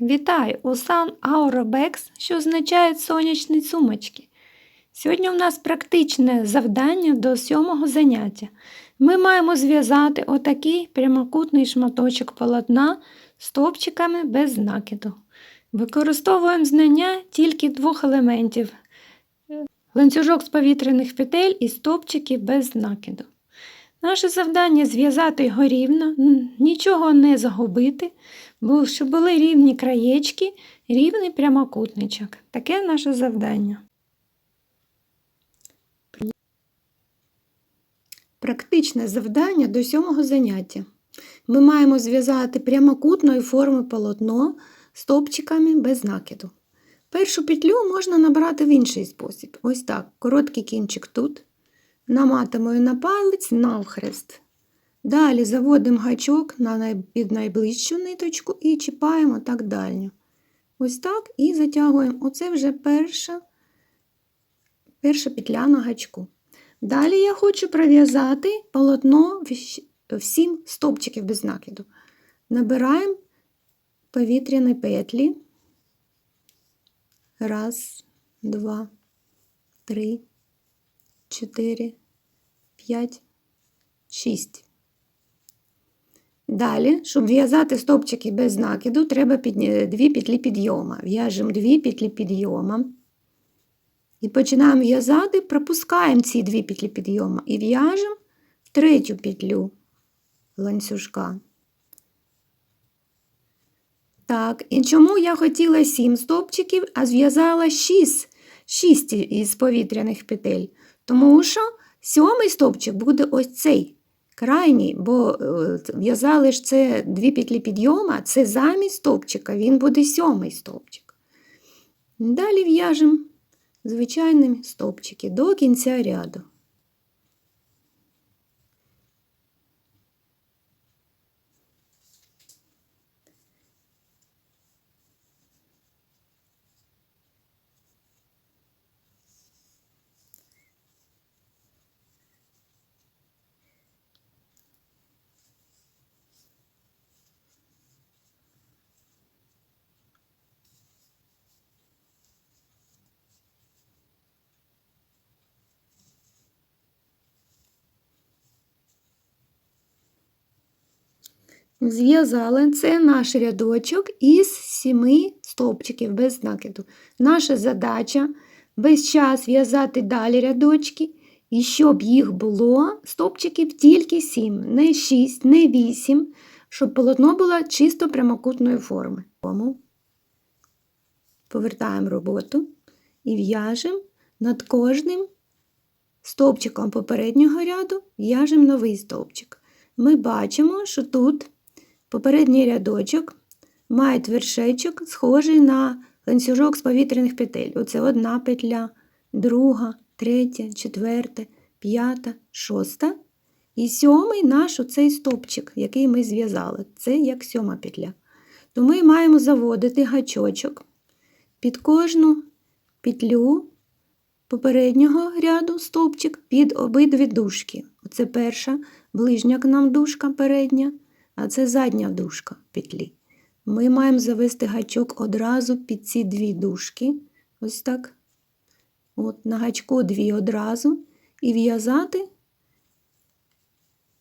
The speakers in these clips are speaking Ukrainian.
Вітаю у Sun Aurobex, що означає сонячні сумочки. Сьогодні у нас практичне завдання до сьомого заняття. Ми маємо зв'язати отакий прямокутний шматочок полотна стовпчиками без накиду. Використовуємо знання тільки двох елементів: ланцюжок з повітряних петель і стовпчики без накиду. Наше завдання зв'язати його рівно, нічого не загубити, бо щоб були рівні краєчки, рівний прямокутничок. Таке наше завдання. Практичне завдання до сьомого заняття. Ми маємо зв'язати прямокутної форми полотно стовпчиками без накиду. Першу петлю можна набрати в інший спосіб. Ось так. Короткий кінчик тут. Наматуємо на палець навхрест. Далі заводимо гачок під найближчу ниточку і чіпаємо так дальню. Ось так і затягуємо. Оце вже перша, перша петля на гачку. Далі я хочу пров'язати полотно в- в сім стовпчиків без накиду. Набираємо повітряні петлі. Раз, два, три, чотири, п'ять, шість. Далі, щоб в'язати стовпчики без накиду, треба підня- дві петлі підйома. В'яжемо дві петлі підйома. І починаємо в'язати, пропускаємо ці дві петлі підйома і в'яжемо в третю петлю ланцюжка. Так, і чому я хотіла 7 стовпчиків, а зв'язала 6, 6 із повітряних петель? Тому що сьомий стовпчик буде ось цей крайній, бо е, в'язали ж це дві петлі підйома, це замість стовпчика, він буде сьомий стовпчик. Далі в'яжемо звичайні стовпчики до кінця ряду. Зв'язали це наш рядочок із сіми стовпчиків без накиду. Наша задача весь час в'язати далі рядочки, і щоб їх було стовпчиків тільки 7, не 6, не 8, щоб полотно було чисто прямокутної форми. Повертаємо роботу і в'яжемо над кожним стовпчиком попереднього ряду в'яжемо новий стовпчик. Ми бачимо, що тут Попередній рядочок має вершечок, схожий на ланцюжок з повітряних петель. Оце одна петля, друга, третя, четверта, п'ята, шоста. І сьомий наш оцей стопчик, який ми зв'язали. Це як сьома петля. То ми маємо заводити гачочок під кожну петлю попереднього ряду стовпчик під обидві дужки. Оце перша ближня к нам дужка передня а це задня дужка петлі. Ми маємо завести гачок одразу під ці дві дужки. Ось так. От На гачку дві одразу. І в'язати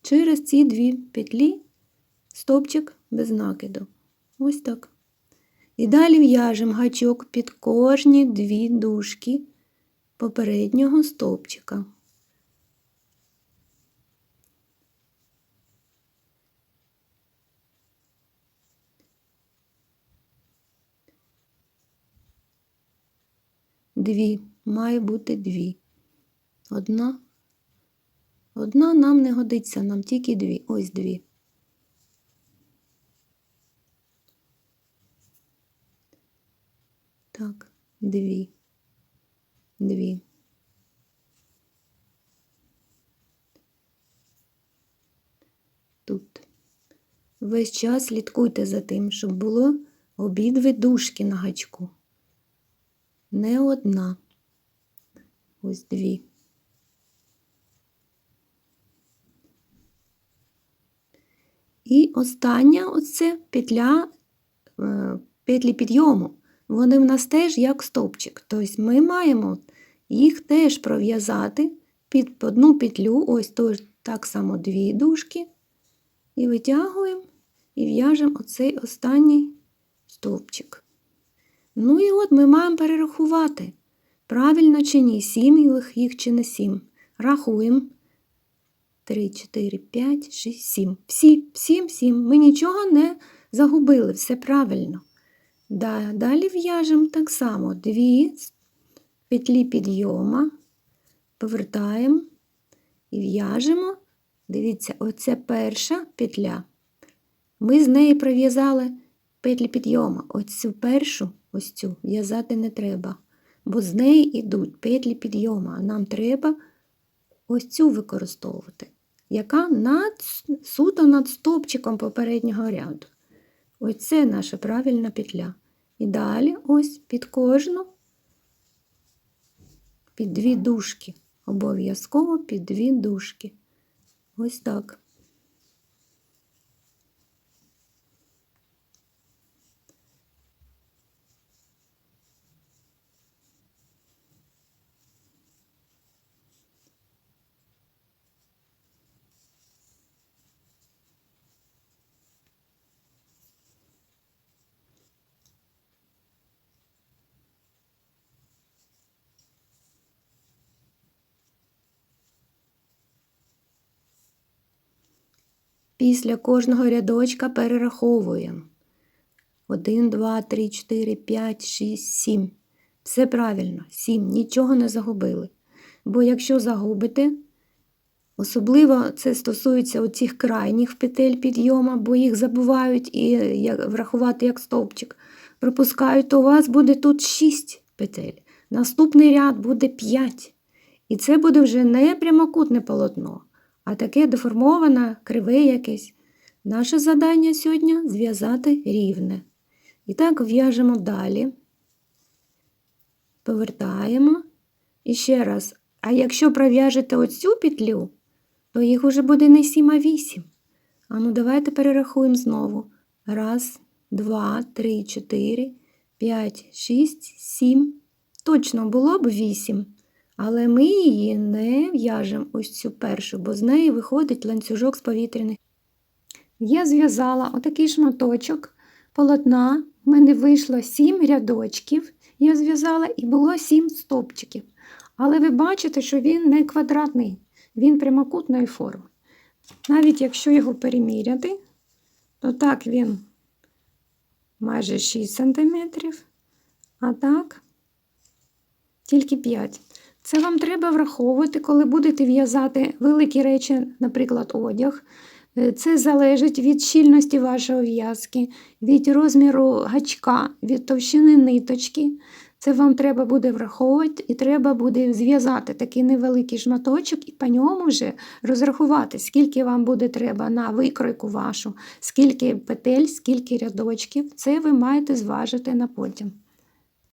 через ці дві петлі стопчик без накиду. Ось так. І далі в'яжемо гачок під кожні дві дужки попереднього стовпчика. Дві, має бути дві. Одна. Одна нам не годиться, нам тільки дві. Ось дві. Так, дві. Дві. Тут. Весь час слідкуйте за тим, щоб було обидві дужки на гачку не одна. Ось дві. І остання оце петля е, петлі підйому. Вони в нас теж як стовпчик. Тобто ми маємо їх теж пров'язати під одну петлю, ось тож так само дві дужки. І витягуємо і в'яжемо оцей останній стовпчик. Ну і от ми маємо перерахувати, правильно чи ні, сім їх, чи не сім. Рахуємо. 3, 4, 5, 6, 7. Всі, сім, сім. Ми нічого не загубили, все правильно. Да, Далі в'яжемо так само дві петлі підйома, повертаємо і в'яжемо. Дивіться, оце перша петля. Ми з неї пров'язали петлі підйома. Ось цю першу, ось цю в'язати не треба, бо з неї йдуть петлі підйома. А нам треба ось цю використовувати, яка над, суто над стовпчиком попереднього ряду. Ось це наша правильна петля. І далі ось під кожну, під дві дужки. Обов'язково під дві дужки. Ось так. Після кожного рядочка перераховуємо. 1, 2, 3, 4, 5, 6, 7. Все правильно, 7. Нічого не загубили. Бо якщо загубите, особливо це стосується оцих крайніх петель підйома, бо їх забувають і врахувати як стовпчик. Пропускають, то у вас буде тут 6 петель. Наступний ряд буде 5. І це буде вже не прямокутне полотно, а таке деформоване, криве якесь. Наше завдання сьогодні зв'язати рівне. І так в'яжемо далі. Повертаємо. І ще раз. А якщо пров'яжете оцю петлю, то їх уже буде не 7, а 8. А ну давайте перерахуємо знову. Раз, два, три, чотири, п'ять, шість, сім. Точно було б 8. Але ми її не в'яжемо ось цю першу, бо з неї виходить ланцюжок з повітряних. Я зв'язала отакий шматочок полотна. В мене вийшло 7 рядочків. Я зв'язала і було 7 стопчиків. Але ви бачите, що він не квадратний, він прямокутної форми. Навіть якщо його переміряти, то так він майже 6 см, а так тільки 5 це вам треба враховувати, коли будете в'язати великі речі, наприклад, одяг. Е, Це залежить від щільності вашої в'язки, від розміру гачка, від товщини ниточки. Це вам треба буде враховувати і треба буде зв'язати такий невеликий шматочок і по ньому вже розрахувати, скільки вам буде треба на викройку вашу, скільки петель, скільки рядочків. Це ви маєте зважити на потім.